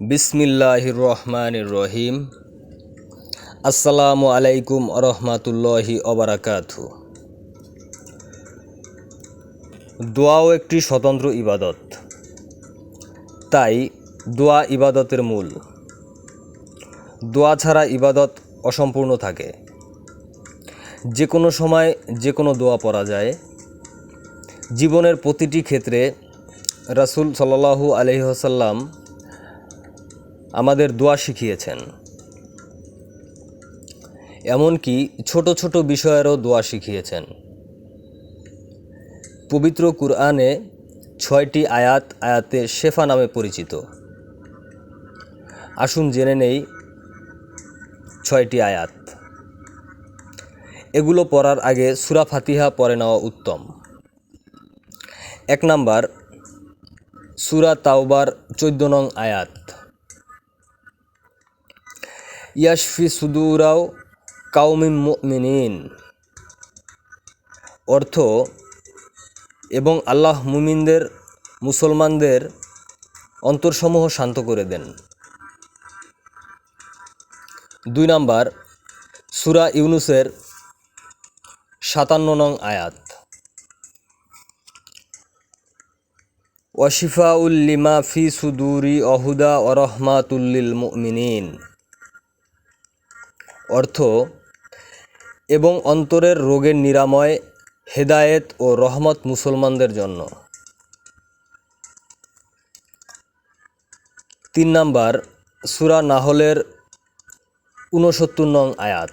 বিসমিল্লাহির রহমানির রহিম আসসালামু আলাইকুম রহমাতুল্লাহি অবরাকাতু দোয়াও একটি স্বতন্ত্র ইবাদত। তাই দোয়া ইবাদতের মূল। দোয়া ছাড়া ইবাদত অসম্পূর্ণ থাকে। যে কোনো সময় যে কোনো দোয়া পড়া যায়। জীবনের প্রতিটি ক্ষেত্রে রাসুল সাল্লাল্লাহু আলাইহি ওয়াসাল্লাম আমাদের দোয়া শিখিয়েছেন। এমনকি ছোট ছোট বিষয়েরও দোয়া শিখিয়েছেন। পবিত্র কুরআনে ছয়টি আয়াত আয়াতে শেফা নামে পরিচিত। আসুন জেনে নেই ছয়টি আয়াত। এগুলো পড়ার আগে সুরা ফাতিহা পড়ে নেওয়া উত্তম। এক নাম্বার, সুরা তাওবার চোদ্দ নং আয়াত। ইয়াশফি সুদুরাও কাউমিম মুমিনিন। অর্থ, এবং আল্লাহ মুমিনদের, মুসলমানদের অন্তরসমূহ শান্ত করে দেন। দুই নাম্বার, সুরা ইউনুসের সাতান্ন নং আয়াত। ওয়াশিফাউল লিমা ফি সুদুরি অহুদা ওরহমাতুল্লিল মুমিনিন। অর্থ এবং অন্তরের রোগের নিরাময়, হেদায়েত ও রহমত মুসলমানদের জন্য। তিন নাম্বার, সুরা নাহলের ঊনসত্তর নং আয়াত।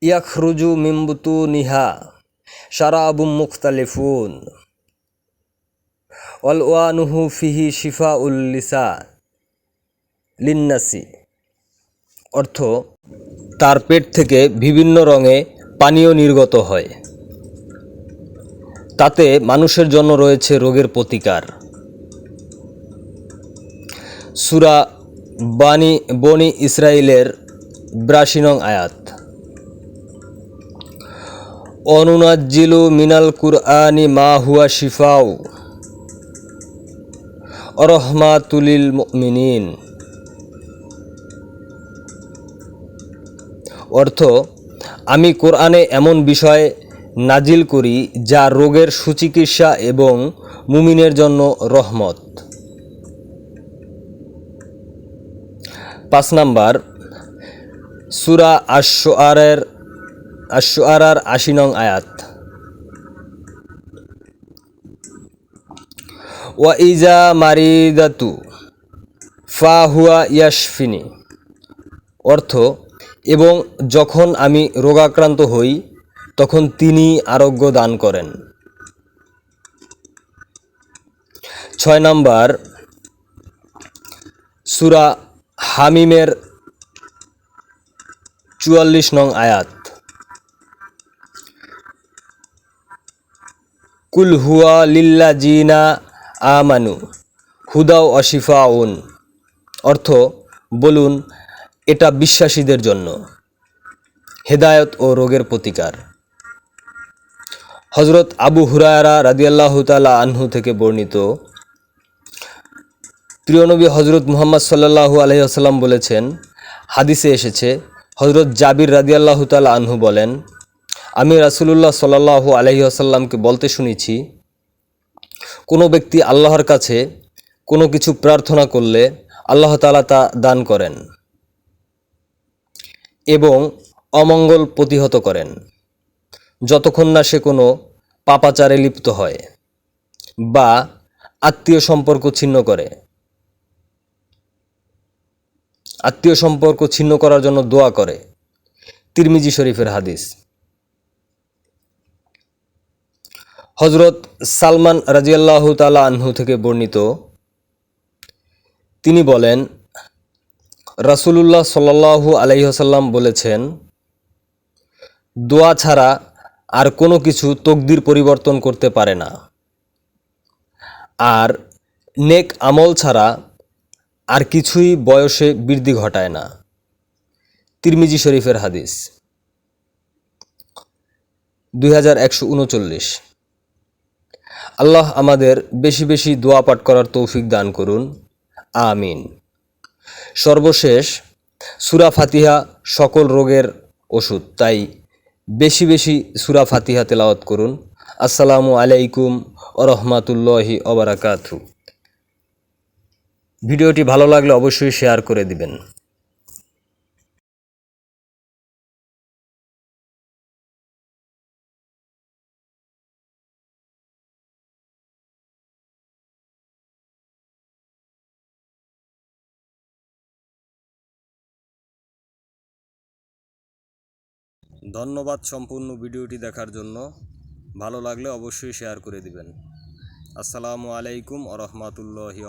ইয়াখরুজু মিম্বুতু নিহা সারা আবু মুখতালিফুন। অল ওয়ানুহু ফিহি শিফা উল্লিসা লিন্নাসি। অর্থ, তার পেট থেকে বিভিন্ন রঙে পানীয় নির্গত হয়। তাতে মানুষের জন্য রয়েছে রোগের প্রতিকার। সুরা বানি, বনি ইসরায়েলের ব্রাশি নং আয়াত। অনুনাজ্জিলু মিনাল কুরআনি মা হুয়া শিফাউ। অরহমাতুলিল মুমিনিন। অর্থ, আমি কোরআনে এমন বিষয় নাজিল করি যা রোগের সুচিকিৎসা এবং মুমিনের জন্য রহমত। পাঁচ নাম্বার, সুরা আশোয়ারের আশোয়ারার আশি নং আয়াত। ওয়া ইজা মারিদাতু ফা হুয়া ইয়াশফিনি। অর্থ এবং যখন আমি রোগাক্রান্ত হই, তখন তিনি আরোগ্য দান করেন। ছয় নাম্বার, সুরা হামিমের চুয়াল্লিশ নং আয়াত। কুল হুয়া লিল্লা জিনা আমানু, হুদাও অশিফাউন। অর্থ, বলুন এটা বিশ্বাসীদের জন্য। হেদায়ত ও রোগের প্রতিকার। হজরত আবু হুরায়রা রাদিয়াল্লাহ তালা আনহু থেকে বর্ণিত প্রিয়নবী হজরত মুহাম্মদ সাল্লাহু আলহিহাসাল্লাম বলেছেন, হাদিসে এসেছে হজরত জাবির রাদিয়াল্লাহ তালা আনহু বলেন, আমি রাসুলুল্লাহ সাল্লাহু আলহিহাসাল্লামকে বলতে শুনেছি, কোনো ব্যক্তি আল্লাহর কাছে কোনো কিছু প্রার্থনা করলে আল্লাহ তালা তা দান করেন। এবং অমঙ্গল প্রতিহত করেন। যতক্ষণ না সে কোনো পাপাচারে লিপ্ত হয় বা আত্মীয় সম্পর্ক ছিন্ন করে। আত্মীয় সম্পর্ক ছিন্ন করার জন্য দোয়া করে। তিরমিজি শরীফের হাদিস। হজরত সালমান রাজিয়াল্লাহ তালা আনহু থেকে বর্ণিত, তিনি বলেন রাসুলুল্লাহ সাল্লাহু আলাইসাল্লাম বলেছেন, দোয়া ছাড়া আর কোনো কিছু তকদির পরিবর্তন করতে পারে না। আর নেক আমল ছাড়া আর কিছুই বয়সে বৃদ্ধি ঘটায় না। তিরমিজি শরীফের হাদিস, দুই হাজার একশো উনচল্লিশ। আল্লাহ আমাদের বেশি বেশি দোয়া পাঠ করার তৌফিক দান করুন। আমিন। সর্বশেষ, সুরা ফাতিহা সকল রোগের ওষুধ। তাই বেশি বেশি সুরা ফাতিহা তেলাওয়াত করুন। আসসালামু আলাইকুম ও রহমাতুল্লাহি অবরাকাতু ভিডিওটি ভালো লাগলে অবশ্যই শেয়ার করে দিবেন। ধন্যবাদ সম্পূর্ণ ভিডিওটি দেখার জন্য। ভালো লাগলে অবশ্যই শেয়ার করে দিবেন। আসসালামু আলাইকুম আ রহমতুল্লাহি